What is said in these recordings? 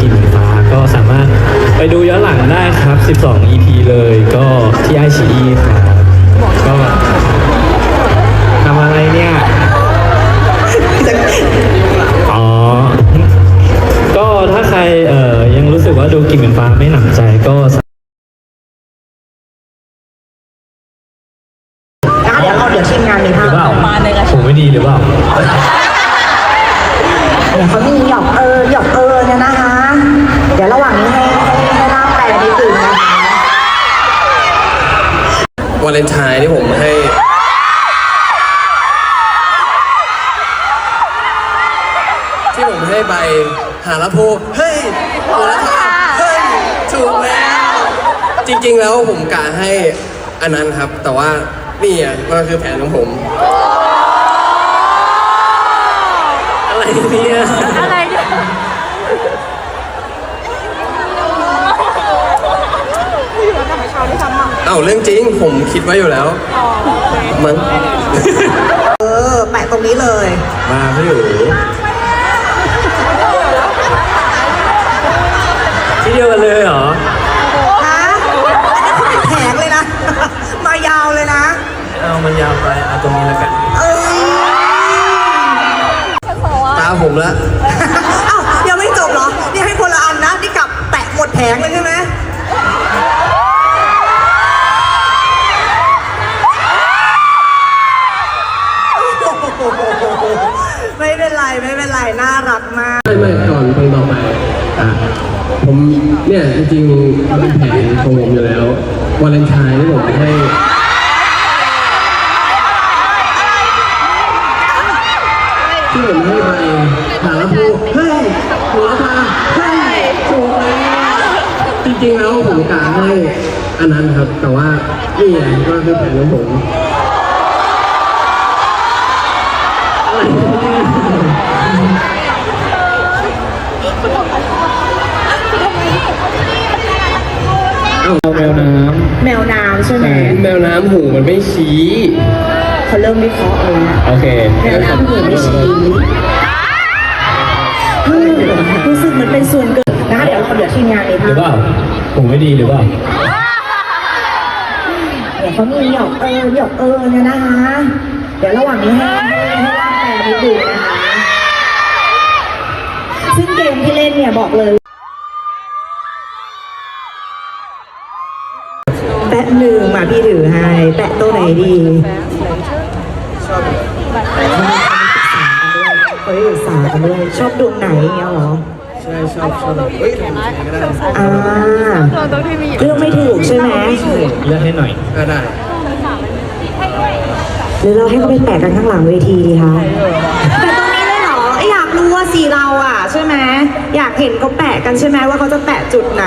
กลิ่นฟ้าก็สามารถไปดูย้อนหลังได้ครับ 12 EP เลยก็ที่ไอชีครับก็ทำอะไรเนี่ย อ๋อ ก็ถ้าใครเอ่ยยังรู้สึกว่าดูกลิ่นเหมือนฟ้าไม่หนำใจก็นะคะเดี๋ยวเราเดี๋ยวทีมงานมีหภารือพเปล่าผมไม่ดีหรือเปล่า เดี๋ยวเขามีหยอกเออหยอกเออเนี่ยนะคะ เดี๋ยวระหว่างนี้ให้ให้ให้ร่างแปลนิดนึงนะคะ วา เลนไทน์ที่ผมให้ที่ผมให้ใบหาละโพเฮ้ยหาละพาเฮ้ยถูกแล้ว จริงๆแล้วผมกะให้อันนั้นครับ แต่ว่านี่อะมันคือแผนของผม อะไรเนี่ยเอ้า เรื่องจริง ผมคิดไว้อยู่แล้วมั้งเออ แปะตรงนี้เลย มาพี่หยูที่เดียวกันเลยเหรอฮะอันนี้เขาเป็นแผงเลยนะ มายาวเลยนะ เอามันยาวไปเอาตรงนี้แล้วกัน เอ้ย ตาผมละ ไรไม่เป็นไรน่ารักมาก ไม่ไม่ก่อนเพลงต่อไปอะผมเนี่ยจริงๆมันเป็นแผนของผมอยู่แล้ววาเลนไทน์ที่ผมให้ที่ผมให้ไปหาละพูเฮ้ยหัวพาเฮ้ยถูกแล้วจริงๆแล้วผมกะให้อันนั้นครับ แต่ว่านี่ไงก็คือแผนของผมเอ้า เอาแมวน้แมวน้ำใช่ไหมแมวน้ำหูมันไม่ชี้ เขาเริ่มวิเคราะห์เลยนะำโอเคแมวน้ำหูไม่ชี้เฮ้ยรู้สึกเหมือนเป็นส่วนเกินนะคะเดี๋ยวเราเดี๋ยวทีมงานเลยหรือเปค่ะล่าผมไม่ดีหรือเปล่าเดี๋ยวเขามีหยอกเออหยอกเออเนี่ยนะคะ เดี๋ยวระหว่างนี้ให้ให้ให้ร่างแปลนิดนึงนะคะ ซึ่งเกมที่เล่นเนี่ยบอกเลยแปะหนึ่งมาพี่ถือให้ แปะตัวไหนดีเฮ้ยปรึกษากันด้วยชอบดวงไหนเงี้ยเหรอใช่ชอบชอบเฮ้ยทำยังไงก็ได้อ่าเลือกไม่ถูกใช่ไหมเลือกให้หน่อยก็ได้หรือเราให้เขาไปแปะกันข้างหลังเวทีดีคะ รู้ว่าสีเราอะ ใช่ไหมอยากเห็นเขาแปะกันใช่ไหมว่าเขาจะแปะจุดไหน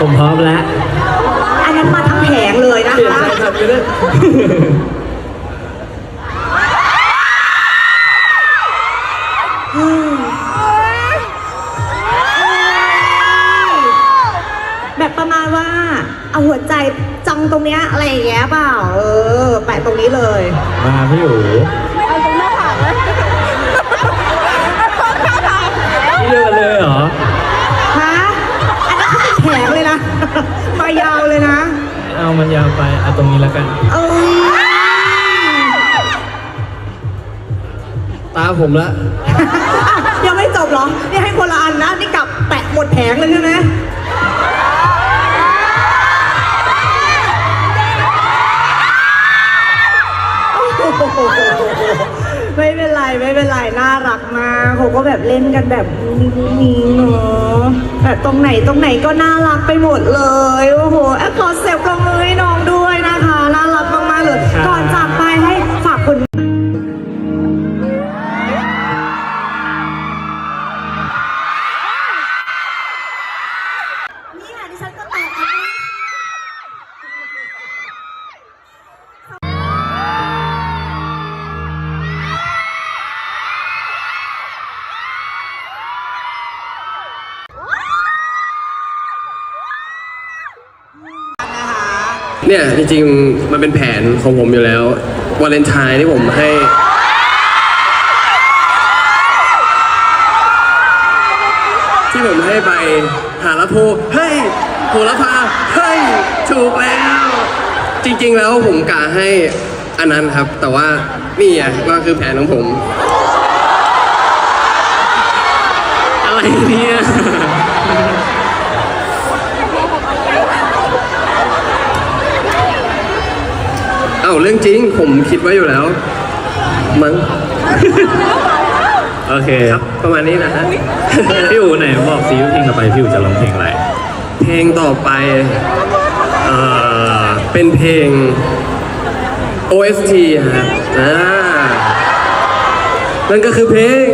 ผมพร้อมแล้ว อันนั้นมาทั้งแผงเลยนะเปลี่ยนคะ ใจครับเลยแบบ ตรงเนี้ยอะไรอย่างเงี้ยเปล่า เออ แปะตรงนี้เลย มาพี่หยูที่เดียวกันเลยเหรอ ฮะอันนั้นเขาเป็นแผงเลยนะ มายาวเลยนะ เอามันยาวไปเอาตรงนี้แล้วกัน เอ้ยตาผมละ ยังไม่จบเหรอ นี่ให้คนละอันนะ นี่กลับแปะหมดแผงเลยใช่ไหม ไม่เป็นไรไม่เป็นไรน่ารักมากเขาก็แบบเล่นกันแบบนี้เนาะแบบตรงไหนตรงไหนก็น่ารักไปหมดเลย โอ้โหแอปขอเซฟ เนี่ยจริงๆมันเป็นแผนของผมอยู่แล้ววาเลนไทน์ที่ผมให้ ที่ผมให้ไปหาละโพเฮ้ยโหละพาเฮ้ยถูกแล้ว จริง ๆ แล้วผมกะให้อันนั้นครับ แต่ว่านี่อะก็คือแผนของผม อะไรเนี่ย เอ้าเรื่องจริง ผมคิดไว้อยู่แล้ว มั้ง โอเค ครับ ประมาณนี้นะฮะ พี่อู๋ไหนบอกซิว่าเพลงต่อไปพี่อู๋จะร้องเพลงอะไร เพลงต่อไปเอ่อเป็นเพลง OST ฮะอ่านั่นก็คือเพลง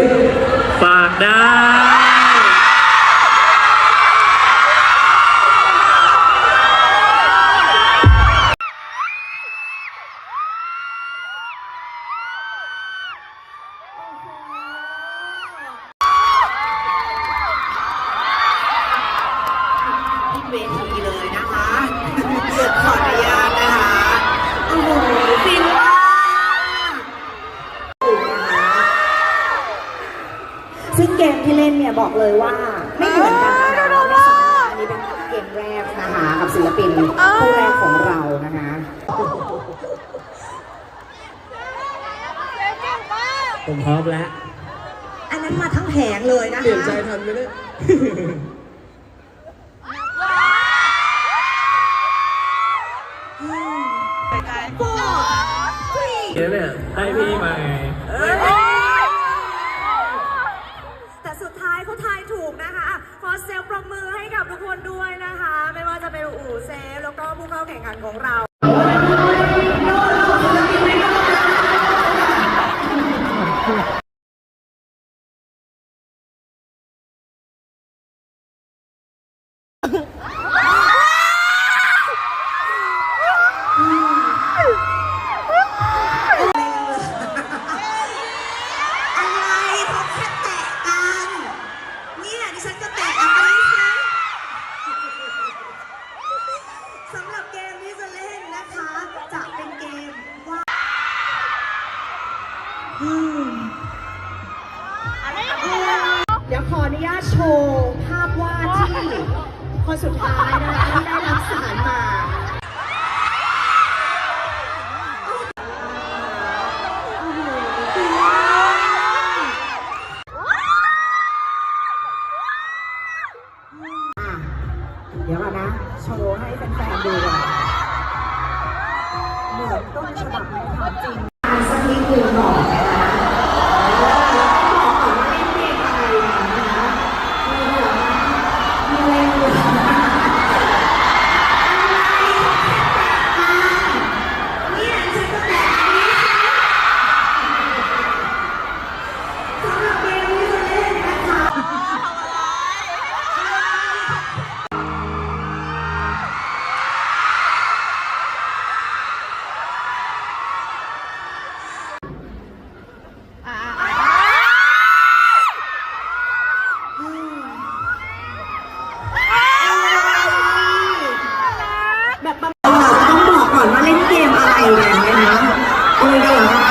บอกเลยว่าไม่เหมือนกันนะคะไม่ซ้ำนะอันนี้เป็นเกมแรกนะคะกับศิลปินคู่แรกของเรานะคะผมพร้อมแล้วอันนั้นมาทั้งแผงเลยนะคะ เปลี่ยนใจทันไหมเนี่ยเดี๋ยวเนี่ยให้พี่มาไง ก็ผู้เข้าแข่งขันของเรา นุญาตโชว์ภาพวาดที่คนสุดท้ายนะคะที่ได้รับสารมาเดี๋ยวก่อนนะ โชว์ให้แฟนๆดูก่อนเหมือนต้นฉบับในความจริงสักนิดหนึ่งเนาะ Here we go.